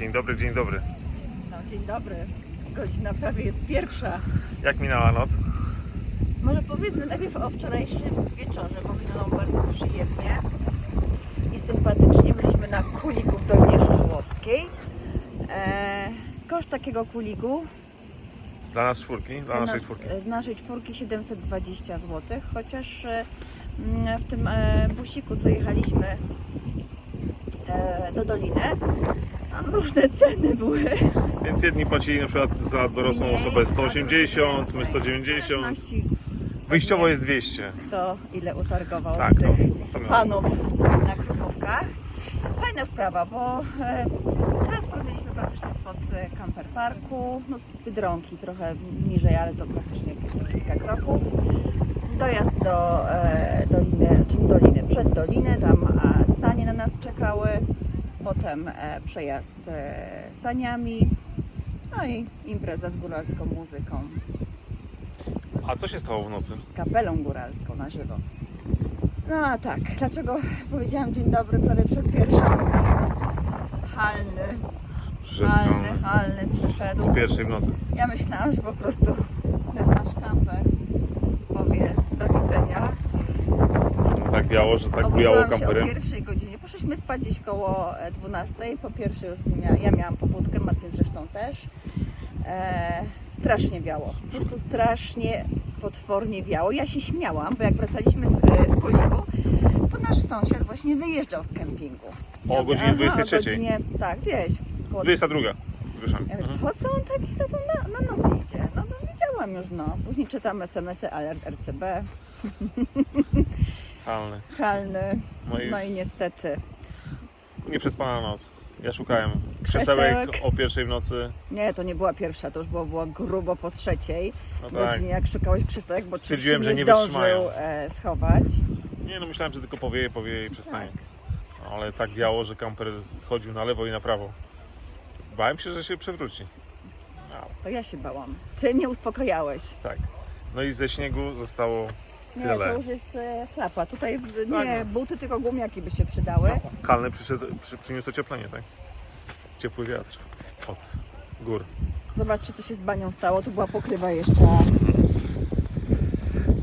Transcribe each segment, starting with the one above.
Dzień dobry, dzień dobry. No, dzień dobry. Godzina prawie jest pierwsza. Jak minęła noc? Może powiedzmy najpierw o wczorajszym wieczorze, bo minęło bardzo przyjemnie i sympatycznie. Byliśmy na kuliku w Dolinie Szczułowskiej. E, koszt takiego kuliku Dla nas czwórki, dla w naszej nas- czwórki. w naszej czwórki 720 zł, chociaż e, mm, w tym e, busiku, co jechaliśmy e, do Doliny, tam różne ceny były. Więc jedni płacili na przykład za dorosłą Mniej, osobę a 180, drudzy my więcej. 190. W zależności Wyjściowo jest 200. kto ile utargował Tak, z to, tych to miało. panów na krupówkach. Fajna sprawa, bo e, transport mieliśmy praktycznie spod e, Camper Parku, no z Biedronki trochę niżej, ale to praktycznie kilka, kilka kroków. Dojazd do e, Doliny, czy Doliny, przed Doliny, tam e, sanie na nas czekały, potem e, przejazd e, saniami, no i impreza z góralską muzyką, A co się stało w nocy? kapelą góralską na żywo. No a tak, dlaczego powiedziałam dzień dobry prawie przed pierwszą? Halny, Przyszedł halny, halny przyszedł. pierwszej w nocy. Ja myślałam, że po prostu ten nasz kamper powie do widzenia. No, tak biało, że tak bujało się o pierwszej godzinie. Poszliśmy spać gdzieś koło e, 12. Po pierwsze już mia, ja miałam pobudkę, Marcin zresztą też. E, strasznie wiało. Po prostu strasznie, potwornie wiało. Ja się śmiałam, bo jak wracaliśmy z, e, z Poliku, to nasz sąsiad właśnie wyjeżdżał z kempingu. O godzinie mówię, aha, 23. O godzinie, tak, gdzieś. Koło 22 z Wyszami. ja mówię, po co on tak na, to na, na nos idzie? No to widziałam już, no. Później czytam SMS-y, alert RCB, Halny. halny, No i, no i niestety. nieprzespana noc. Ja szukałem Krzesełek. krzesełek o pierwszej w nocy. Nie, to nie była pierwsza, to już było, było grubo po trzeciej No tak. godzinie, jak szukałeś krzesełek, bo Stwierdziłem, że nie zdążył wytrzymają. e, schować. Nie no, myślałem, że tylko powieje, powieje i przestanie. Tak. Ale tak wiało, że kamper chodził na lewo i na prawo. Bałem się, że się przewróci. A, To ja się bałam. Ty mnie uspokajałeś. tak. No i ze śniegu zostało Nie, tyle. to już jest e, chlapa. Tutaj w- Tak, nie no. buty, tylko gumiaki by się przydały. Kalny przyszedł, przy, przyniósł ocieplenie, tak? Ciepły wiatr od gór. Zobaczcie, co się z banią stało. Tu była pokrywa jeszcze.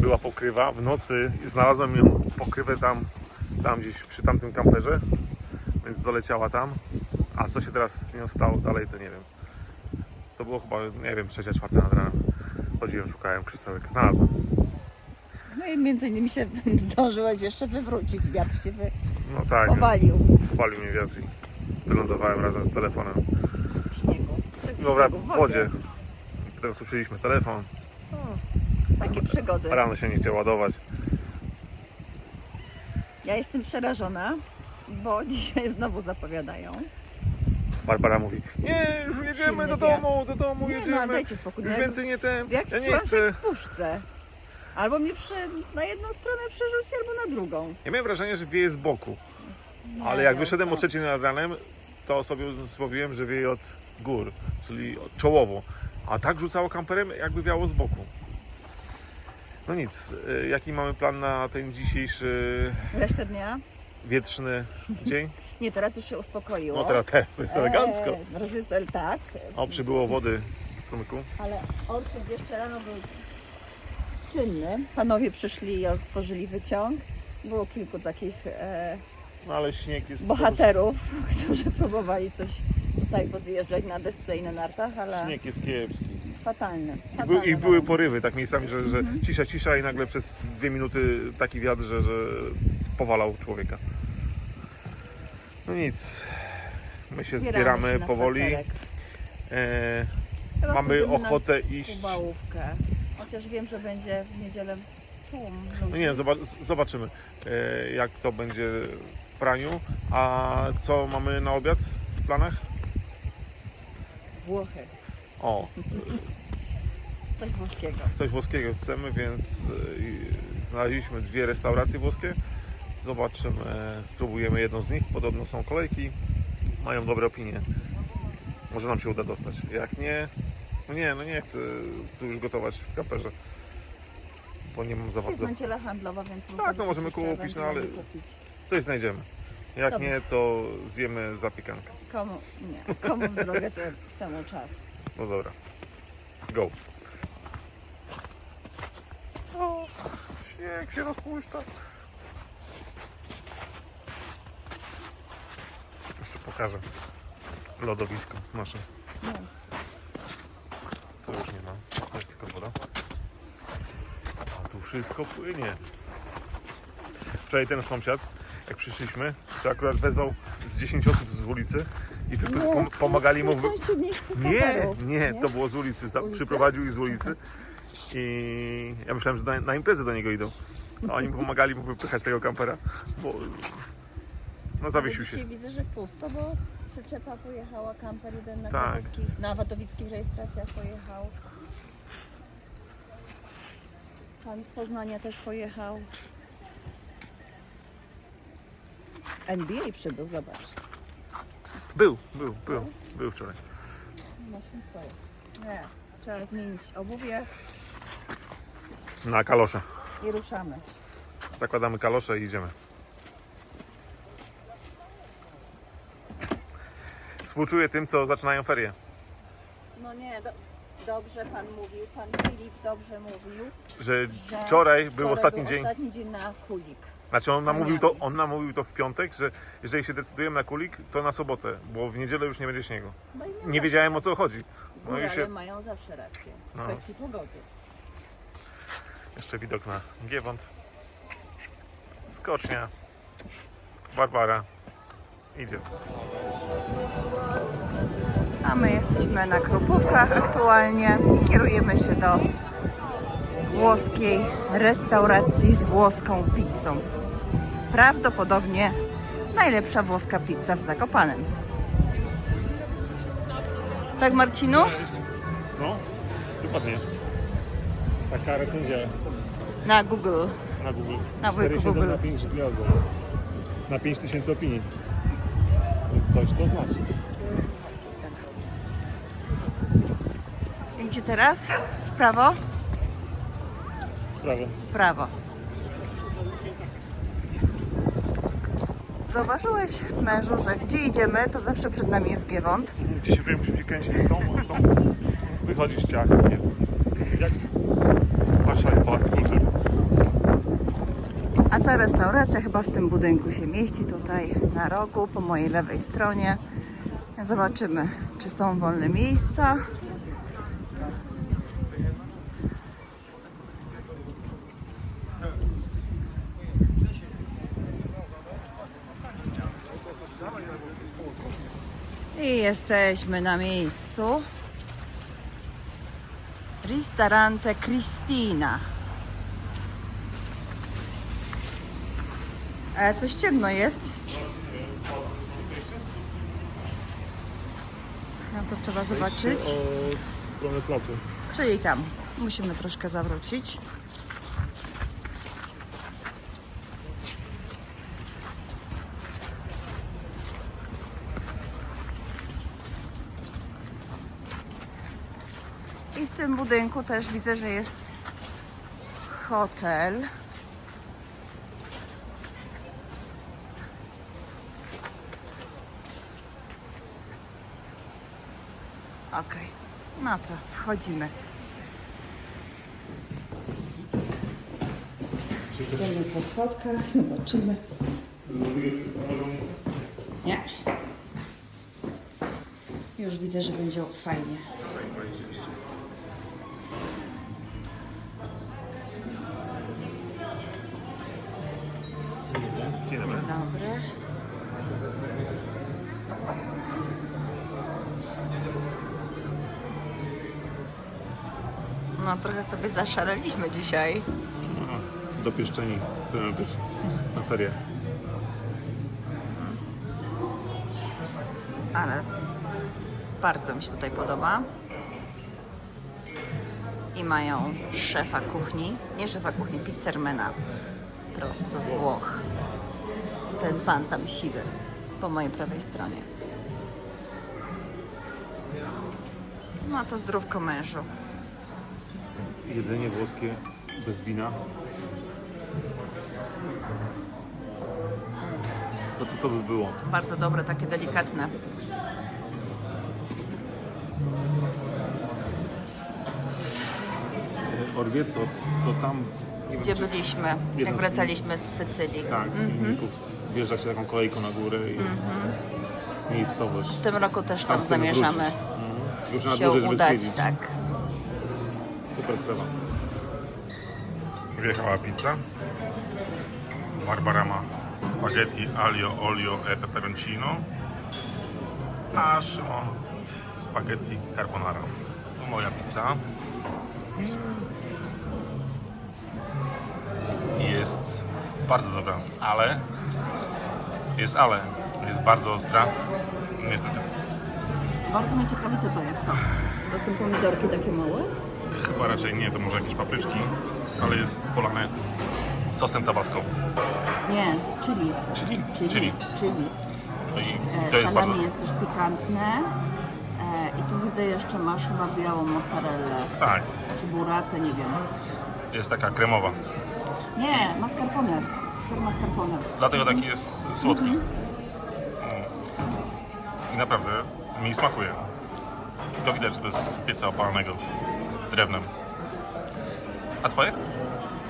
Była pokrywa, w nocy znalazłem ją pokrywę tam, tam gdzieś przy tamtym kamperze, więc doleciała tam. A co się teraz z nią stało dalej, to nie wiem. To było chyba, nie wiem, trzecia, czwarta nad ranem. Chodziłem, szukałem krzesełek, znalazłem. No i między innymi się zdążyłeś jeszcze wywrócić. Wiatr się wy... No tak, powalił chwalił mnie wiatr i wylądowałem razem z telefonem. w śniegu. Czy w Dobra, śniegu, w wodzie. Potem słyszeliśmy telefon, O, takie przygody. rano się nie chciał ładować. Ja jestem przerażona, bo dzisiaj znowu zapowiadają. Barbara mówi, nie, już jedziemy Silny do wiatr. domu, do domu Nie, no, jedziemy. dajcie spokój. Już No, więcej nie ten, Jak ja nie chcę. w puszce. Albo mnie przy, na jedną stronę przerzuci, albo na drugą. Ja miałem wrażenie, że wieje z boku, Nie, ale jak nie wyszedłem o trzeciej nad ranem, to sobie słowiłem, że wieje od gór, czyli czołowo. A tak rzucało kamperem, jakby wiało z boku. No nic, y, jaki mamy plan na ten dzisiejszy Resztę dnia? wietrzny dzień? Nie, teraz już się uspokoiło. No teraz, teraz to jest elegancko. Eee, teraz jest tak, O, przybyło wody w strumyku. ale odczyt jeszcze rano był Panowie przyszli i otworzyli wyciąg. Było kilku takich e, No ale śnieg jest... bohaterów, którzy próbowali coś tutaj pozjeżdżać na desce i na nartach, ale Śnieg jest kiepski. fatalny. I, fatalny były, I były porywy tak miejscami, że, że Mhm. cisza, cisza i nagle przez dwie minuty taki wiatr, że, że powalał człowieka. No nic, my się zbieramy, się na powoli. spacerek. E, Chyba mamy na ochotę iść. Kubałówkę. Chociaż wiem, że będzie w niedzielę tłum. No nie wiem, zoba- zobaczymy e, jak to będzie w praniu. A co mamy na obiad w planach? Włochy. O, Coś włoskiego. coś włoskiego chcemy, więc e, znaleźliśmy dwie restauracje włoskie. Zobaczymy, spróbujemy jedną z nich. Podobno są kolejki, mają dobre opinie. Może nam się uda dostać. Jak nie, no nie, no nie chcę tu już gotować w kaperze, bo nie mam za jest bardzo. niedziela handlowa, więc no możemy kupić, no ale- kupić. Coś znajdziemy. Jak Dobra. nie, to zjemy zapiekankę. Komu, nie, komu w drogę to samo czas. No dobra. Go. O, śnieg się rozpuszcza. Jeszcze pokażę lodowisko nasze. Nie. To już nie ma. To jest tylko woda. A tu wszystko płynie. Wczoraj ten sąsiad, jak przyszliśmy, to akurat wezwał z 10 osób z ulicy i pom- pom- pomagali mu. wy- Nie, nie, to było z ulicy. Za- ulicy? Przyprowadził ich z ulicy. I ja myślałem, że na, na imprezę do niego idą. A oni pomagali mu wypychać tego kampera, bo no zawiesił się. Dzisiaj widzę, że pusto, bo przyczepa pojechała, kamper jeden na Tak. Krakowskich, na Watowickich rejestracjach pojechał. Pan z Poznania też pojechał. NBA przybył, zobacz. Był, był, był, był wczoraj. No wszystko jest. Nie, trzeba zmienić obuwie Na kalosze. i ruszamy. Zakładamy kalosze i idziemy. Współczuję tym, co zaczynają ferie. No nie, do, dobrze pan mówił, pan Filip dobrze mówił. Że że wczoraj był ostatni dzień. ostatni dzień na kulik. Znaczy on namówił, to, on namówił to w piątek, że jeżeli się decydujemy na kulik, to na sobotę, bo w niedzielę już nie będzie śniegu. No i Nie wiedziałem o co chodzi. No Górale i się mają zawsze rację w No. kwestii pogody. Jeszcze widok na Giewont. Skocznia. Barbara. Idzie. A my jesteśmy na Krupówkach aktualnie i kierujemy się do włoskiej restauracji z włoską pizzą. Prawdopodobnie najlepsza włoska pizza w Zakopanem. Tak Marcinu? No, dokładnie. Taka recenzja Na Google. na Google. Na wujku Google. na 5 gwiazdek. Na 5000 opinii. Coś to znaczy. Gdzie teraz? W prawo? Prawo. W prawo. Zauważyłeś, mężu, że gdzie idziemy, to zawsze przed nami jest Giewont. Gdzie się wiem, musimy kręcić w domu, w domu. Ciach? Jak Kultury. A ta restauracja chyba w tym budynku się mieści, tutaj na rogu, po mojej lewej stronie. Zobaczymy, czy są wolne miejsca. Jesteśmy na miejscu. Ristorante Cristina. E, coś ciemno jest. No to trzeba zobaczyć. Stronę placu. Czyli tam. Musimy troszkę zawrócić. Budynku też widzę, że jest hotel. Okej, no to wchodzimy. Idziemy po schodkach, zobaczymy. Nie. Już widzę, że będzie fajnie. Trochę sobie zaszaleliśmy dzisiaj. Dopieszczeni chcemy być na ferie. ale bardzo mi się tutaj podoba. I mają szefa kuchni, nie szefa kuchni, pizzermana, prosto z Włoch. Ten pan tam siwy, po mojej prawej stronie. No to zdrówko mężu. Jedzenie włoskie bez wina. To co to by było? Bardzo dobre, takie delikatne. Orvieto, to tam... nie wiem, Gdzie czy- byliśmy, jak Jeden z- wracaliśmy z Sycylii. Tak, z filmików. Wjeżdża się taką kolejką na górę i miejscowość. W tym roku też tam Tam chcemy zamierzamy wrócić. Mhm. Już na się żeby udać, zwiedzić. tak. Super sprawa. Wjechała pizza. Barbara ma spaghetti aglio, olio e peperoncino. A Szymon spaghetti carbonara. Moja pizza. Jest bardzo dobra, ale jest ale. Jest bardzo ostra. Niestety Bardzo mnie ciekawi, co to jest to. To są pomidorki takie małe? Chyba raczej nie, to może jakieś papryczki, ale jest polane sosem tabasco. Nie, chili. Czyli, Chili. czyli. chili. No i E, to jest Salami bardzo. jest też pikantne. E, I tu widzę jeszcze masz chyba białą mozzarellę. Tak, Czy burratę, nie wiem. jest taka kremowa. Nie, mascarpone. Ser mascarpone. Dlatego taki jest słodki. Mhm. I naprawdę mi smakuje. I to widać, że to jest z pieca opalanego drewnem. A twoje?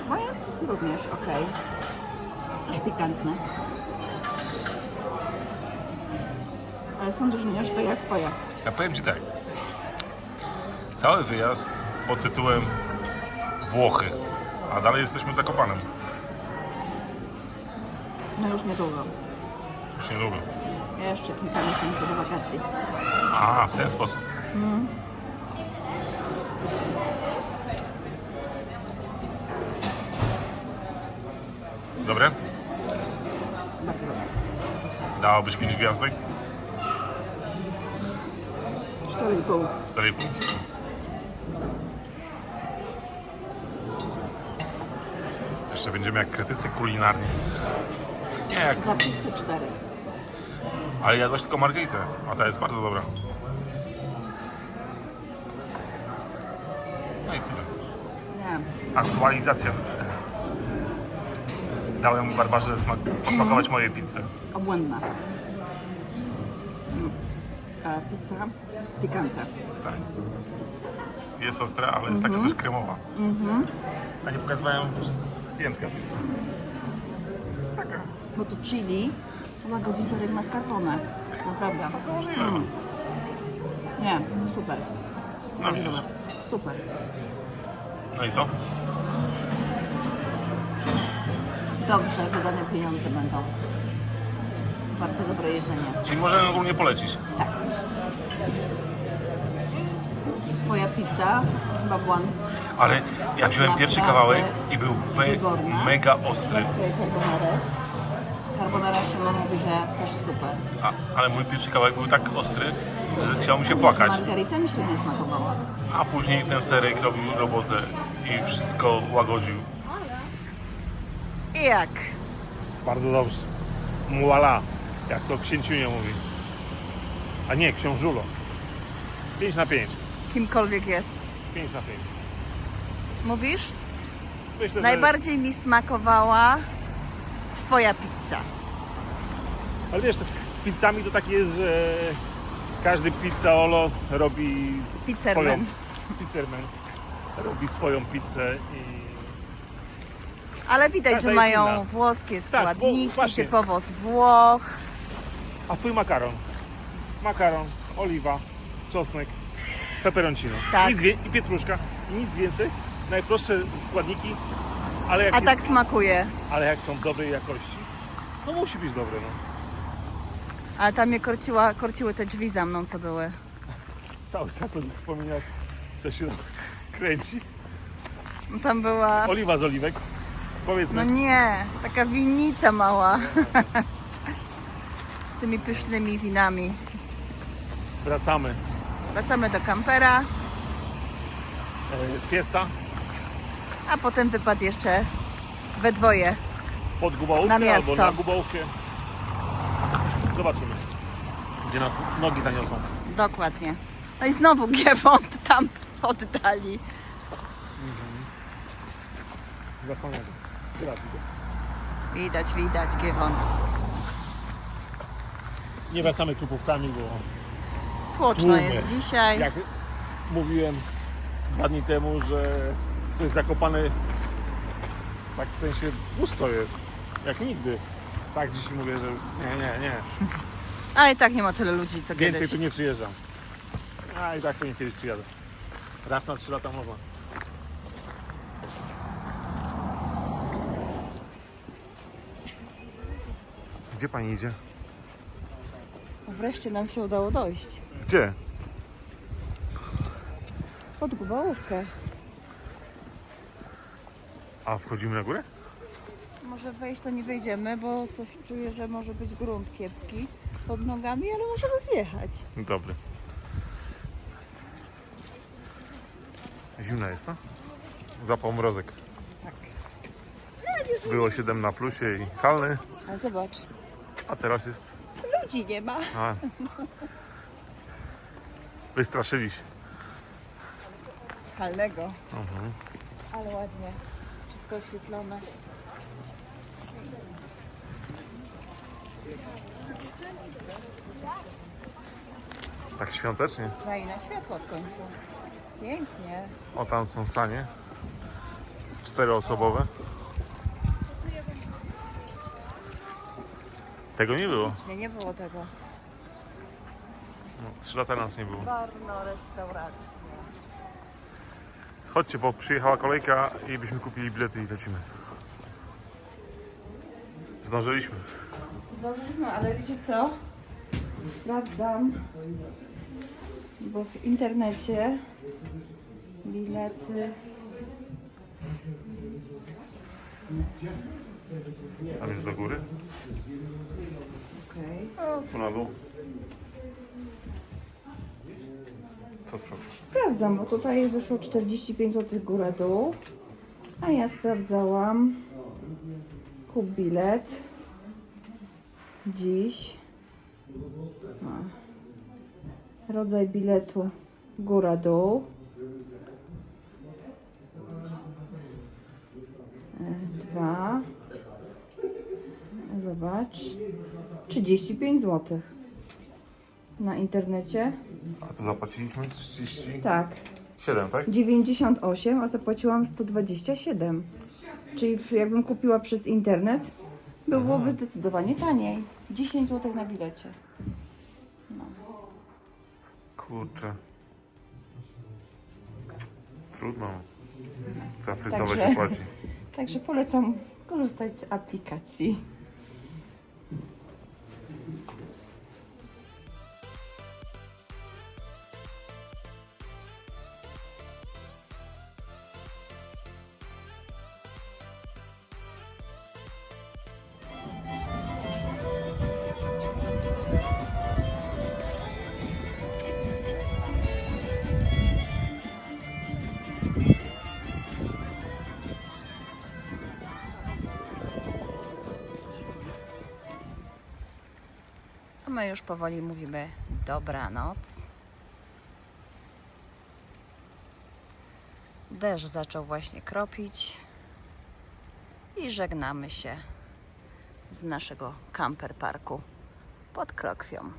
Moje również, okej. Też pikantne. Ale sądzę, że nie aż tak jak twoja. Ja powiem Ci tak. Cały wyjazd pod tytułem Włochy, a dalej jesteśmy zakopanem. No już niedługo. Już niedługo. Jeszcze kilka miesięcy do wakacji. A, w ten sposób. Dobre? Bardzo dobre. Dałabyś 5 gwiazdek? 4,5. 4,5. Jeszcze będziemy jak krytycy kulinarni. Nie, jak, Za pizzę 4. ale jadłaś tylko margaritę, a ta jest bardzo dobra. No i tyle. Nie. Aktualizacja. Dałem Barbarze smak, posmakować mojej pizzy. Obłędna. Mm. A pizza pikanta. Tak. Jest ostra, ale jest taka też kremowa. A nie pokazywałem jęczka pizzy. Taka. Bo tu chili łagodzi serek mascarpone. Naprawdę. Bardzo możliwe. Nie, super. No widzisz. Super. No i co? Dobrze, wydane pieniądze będą. Bardzo dobre jedzenie. Czyli możemy ogólnie polecić. Twoja pizza chyba była Ale ja wziąłem pierwszy kawałek i był me, wyborna. mega ostry. jak carbonara. Carbonara Szymon mówi, że też super. A, ale mój pierwszy kawałek był tak ostry, że chciał mi się płakać. Margarita mi średnio smakowała. A później ten serek robił robotę i wszystko łagodził. I jak? Bardzo dobrze. Muala, jak to księciunio mówi. A nie, książulo. 5 na 5. Kimkolwiek jest. 5 na 5. Mówisz? Myślę. Najbardziej mi smakowała Twoja pizza. Ale wiesz, z pizzami to tak jest, że każdy pizzaiolo robi Pizzerman. swoją... Pizzerman. Robi swoją pizzę i... Ale widać, Każda że jest mają inna. włoskie Tak, składniki, właśnie. typowo z Włoch. A twój makaron? Makaron, oliwa, czosnek, peperoncino. Tak. Nic wie... I pietruszka. I nic więcej. Najprostsze składniki, ale jak, A jest... tak smakuje. ale jak są dobrej jakości, to musi być dobre. No. Ale tam mnie korciła, korciły te drzwi za mną, co były. Cały czas o nich wspominać, co się tam kręci. No Tam była... Oliwa z oliwek. No nie, taka winnica mała. Z tymi pysznymi winami. Wracamy. Wracamy do kampera, E, Fiesta a potem wypad jeszcze we dwoje. pod Gubałówkę Na miasto. albo na Gubałówkę. Zobaczymy, gdzie nas nogi zaniosą. Dokładnie. No i znowu Giewont tam oddali. Zasłaniamy. Widać, widać Giewont. nie wracamy kupówkami, bo Tłoczno Tłumy. jest dzisiaj. jak mówiłem dwa dni temu, że to jest zakopane tak w sensie pusto jest, jak nigdy. Tak dzisiaj mówię, że już nie, nie, nie. Ale i tak nie ma tyle ludzi, co Więcej kiedyś. tu nie przyjeżdżam. A i tak pewnie kiedyś przyjadę. Raz na trzy lata można. Gdzie pani idzie? Wreszcie nam się udało dojść. Gdzie? Pod Gubałówkę. A wchodzimy na górę? Może wejść to nie wejdziemy, bo coś czuję, że może być grunt kiepski pod nogami, ale możemy wjechać. Dobry. Zimna jest to? Zapał mrozek. Tak. Było 7 na plusie i halny, Ale zobacz, a teraz jest... ludzi nie ma. A. Wystraszyli się. Halnego. Mhm. Ale ładnie. Wszystko oświetlone. Tak świątecznie. Fajne światło w końcu. Pięknie. O, tam są sanie. Czteroosobowe. Tego nie było. Nie, nie było tego. No, trzy lata nas nie było. Barno restauracja. Chodźcie, bo przyjechała kolejka i byśmy kupili bilety i lecimy. Zdążyliśmy. Zdążyliśmy, ale wiecie co? Sprawdzam, bo w internecie bilety Tam jest do góry. Okej. Tu na dół. Co sprawdzasz? Sprawdzam, bo tutaj wyszło 45 zł górę dół. A ja sprawdzałam. Kup bilet. Dziś. A. Rodzaj biletu góra dół. E, Dwa. Zobacz. 35 zł. Na internecie. A tu zapłaciliśmy 37, Tak. tak? 98, a zapłaciłam 127. Czyli w- jakbym kupiła przez internet, byłoby zdecydowanie taniej. 10 zł na bilecie. Kurczę. Trudno. Za frycowe Także- się płaci. Także polecam korzystać z aplikacji. My już powoli mówimy dobranoc. Deszcz zaczął właśnie kropić i żegnamy się z naszego camper parku pod Krokwią.